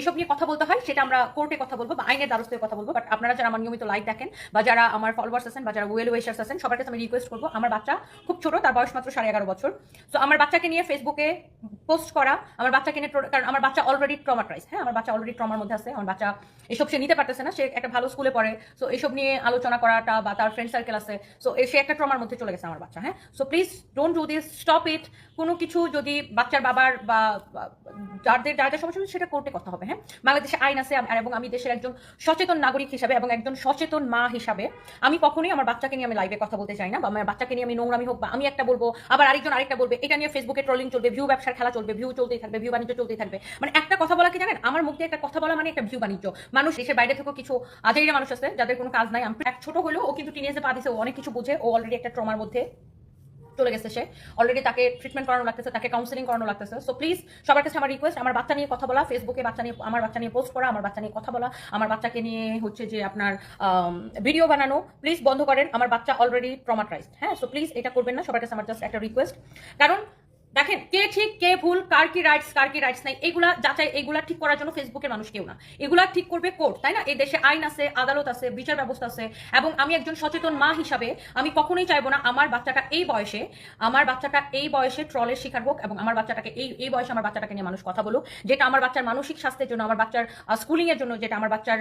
এসব নিয়ে কথা বলতে হয়, সেটা আমরা কোর্টে কথা বলব বা আইনের দ্বারস্থ কথা বলব। বাট আপনারা যারা আমার নিয়মিত লাইক দেখেন বা যারা আমার ফলোয়ার্স আছেন বা যারা ওয়েল ওয়েশার্স আছেন, সবার কাছে আমি রিকোয়েস্ট করব, আমার বাচ্চা খুব ছোট, তার বয়স মাত্র সাড়ে এগারো বছর। তো আমার বাচ্চাকে নিয়ে ফেসবুকে পোস্ট করা, আমার বাচ্চাকে নিয়ে কারণ আমার বাচ্চা অলরেডি ট্রমাটাইজ হ্যাঁ? আমার বাচ্চা অলরেডি ট্রমার মধ্যে আছে, আমার বাচ্চা এসব সে নিতে পারতেছে না, সে একটা ভালো স্কুলে পড়ে সো এসব নিয়ে আলোচনা করাটা বা তার ফ্রেন্ড সার্কেল আছে সো সে একটা ট্রমার মধ্যে চলে গেছে আমার বাচ্চা হ্যাঁ? So please don't do this stop it কোনো কিছু যদি বাচ্চার বাবার বা যাদের যাদের সমস্যা সেটা কোর্টে কথা হবে হ্যাঁ? বাংলাদেশে আইন আছে এবং আমি দেশের একজন সচেতন নাগরিক হিসাবে এবং একজন সচেতন মা হিসাবে, আমি কখনোই আমার বাচ্চাকে নিয়ে আমি লাইভে কথা বলতে চাই না, বা আমার বাচ্চাকে নিয়ে আমি নোংরামি হোক বা আমি একটা বলব, আবার আরেকজন আরেকটা বলবে, এটা নিয়ে ফেসবুকে ট্রলিং চলবে ভিউ ব্যবসার খেলা চলবে ভিউ চলতেই থাকবে ভিউ বাণিজ্য চলতেই থাকবে। মানে একটা কথা বলা কি জানেন? আমার মুখ দিয়ে একটা কথা বলা মানে একটা ভিউ বাণিজ্য। মানুষ দেশের বাইরে থেকেও কিছু আজাইরা মানুষ আছে, যাদের কোনো কাজ নাই। এক ছোট হলেও ও কিন্তু টিনেজে পা দিছে, ও অনেক কিছু বুঝে, ও অলরেডি একটা ট্রমার মধ্যে চলে গেছে সে। অলরেডি তাকে ট্রিটমেন্ট করানো লাগতেছে, তাকে কাউন্সিলিং করানো লাগতেছে। সো প্লিজ সবার কাছে আমার রিকোয়েস্ট আমার বাচ্চা নিয়ে কথা বলা ফেসবুকে বাচ্চা নিয়ে, আমার বাচ্চা নিয়ে পোস্ট করা, আমার বাচ্চা নিয়ে কথা বলা, আমার বাচ্চাকে নিয়ে হচ্ছে যে আপনার ভিডিও বানানো প্লিজ বন্ধ করেন। আমার বাচ্চা অলরেডি ট্রমাটাইজড হ্যাঁ সো প্লিজ এটা করবেন না, সবার কাছে আমার জাস্ট একটা রিকোয়েস্ট কারণ দেখেন, কে ঠিক, কে ভুল, কার কি রাইটস কার কি রাইটস নাই, এগুলা যাচাই, এগুলা ঠিক করার জন্য ফেসবুকের মানুষ কেউ না। এগুলা ঠিক করবে কোর্ট, তাই না? এই দেশে আইন আছে, আদালত আছে, বিচার ব্যবস্থা আছে, এবং আমি একজন সচেতন মা হিসাবে আমি কখনোই চাইব না আমার বাচ্চাটা এই বয়সে, আমার বাচ্চাটা এই বয়সে ট্রলের শিকার হোক এবং আমার বাচ্চাটাকে এই এই বয়সে আমার বাচ্চাটাকে নিয়ে মানুষ কথা বলুক, যেটা আমার বাচ্চার মানসিক স্বাস্থ্যের জন্য, আমার বাচ্চার স্কুলিং এর জন্য, যেটা আমার বাচ্চার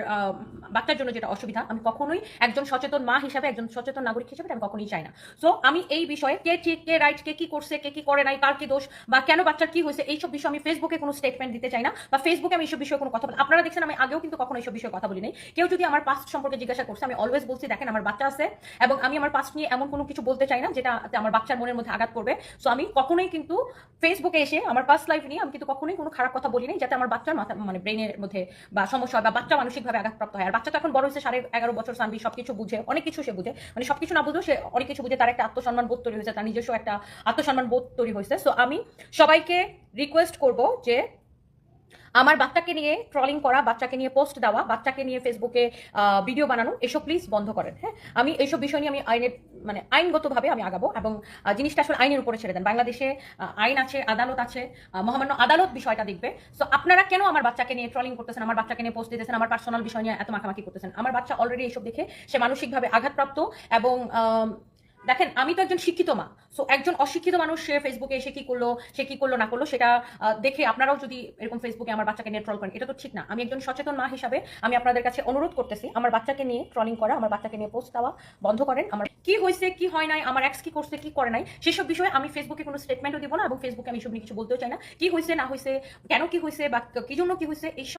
বাচ্চার জন্য যেটা অসুবিধা, আমি কখনোই একজন সচেতন মা হিসাবে, একজন সচেতন নাগরিক হিসাবে আমি কখনোই চাই না। সো আমি এই বিষয়ে কে ঠিক, কে রাইট কে কি করছে, কে কি করে নাই, কার কি দোষ? বা কেন বাচ্চার কি হয়েছে? এইসব বিষয়ে আমি ফেসবুকে কোনো স্টেটমেন্ট দিতে চাই না, বা ফেসবুকে আমি এইসব বিষয়ে কোনো কথা বলি আপনারা দেখছেন আমি আগেও কিন্তু কখনো এইসব বিষয়ে কথা বলি নাই। কেউ যদি আমার পাস্ট সম্পর্কে জিজ্ঞাসা করছে, আমি অলওয়েজ বলছি, দেখেন, আমার বাচ্চা আছে এবং আমি আমার পাস্ট নিয়ে এমন কোনো কিছু বলতে চাই না, যেটা আমার বাচ্চার মনের মধ্যে আঘাত করবে। সো আমি কখনোই কিন্তু ফেসবুকে এসে আমার পাস্ট লাইফ নিয়ে আমি কিন্তু কখনোই কোনো খারাপ কথা বলি নাই, যাতে আমার বাচ্চার মাথা মানে ব্রেনের মধ্যে বা সমস্যা বা বাচ্চা মানসিকভাবে আঘাতপ্রাপ্ত হয়। আর বাচ্চা তো এখন বড় হয়েছে, সাড়ে এগারো বছর, সানবি, সবকিছু বুঝে, অনেক কিছু সে বুঝে। মানে সবকিছু না বুঝেও সে অনেক কিছু বুঝে, তার একটা আত্মসম্মান বোধ তৈরি হয়েছে, তার নিজস্ব একটা আত্মসম্মান বোধ তৈরি হয়েছে। সো আমি সবাইকে রিকোয়েস্ট করব যে আমার বাচ্চাকে নিয়ে ট্রলিং করা, বাচ্চাকে নিয়ে পোস্ট দেওয়া, বাচ্চাকে নিয়ে ফেসবুকে ভিডিও বানানো, এসব প্লিজ বন্ধ করেন হ্যাঁ? আমি এইসব বিষয় নিয়ে আমি আইনের মানে আইনগতভাবে আমি আগাবো এবং জিনিসটা আসলে আইনের উপরে ছেড়ে দেন। বাংলাদেশে আইন আছে, আদালত আছে মহামান্য আদালত বিষয়টা দেখবে। সো আপনারা কেন আমার বাচ্চাকে নিয়ে ট্রলিং করতেছেন, আমার বাচ্চাকে নিয়ে পোস্ট দিতেছেন, আমার পার্সোনাল বিষয় নিয়ে এত মাখামাখি করতেছেন? আমার বাচ্চা অলরেডি এইসব দেখে সে মানসিকভাবে আঘাতপ্রাপ্ত এবং দেখেন, আমি তো একজন শিক্ষিত মা। সো একজন অশিক্ষিত মানুষ, সে ফেসবুকে এসে কি করল, সে কি করল, না করল, সেটা দেখে আপনারাও যদি এরকম ফেসবুকে আমার বাচ্চাকে নিয়ে ট্রল করেন, এটা তো ঠিক না। আমি একজন সচেতন মা হিসাবে আমি আপনাদের কাছে অনুরোধ করতেছি, আমার বাচ্চাকে নিয়ে ট্রলিং করা, আমার বাচ্চাকে নিয়ে পোস্ট দেওয়া, বন্ধ করেন। আমার কি হয়েছে, কি হয় নাই, আমার এক্স কি করছে, কি করে নাই, সেসব বিষয়ে আমি ফেসবুকে কোনো স্টেটমেন্টও দিব না এবং ফেসবুকে আমি সব কিছু বলতেও চাই না। কি হয়েছে, না হয়েছে, কেন কি হয়েছে বা কি জন্য কি হয়েছে এই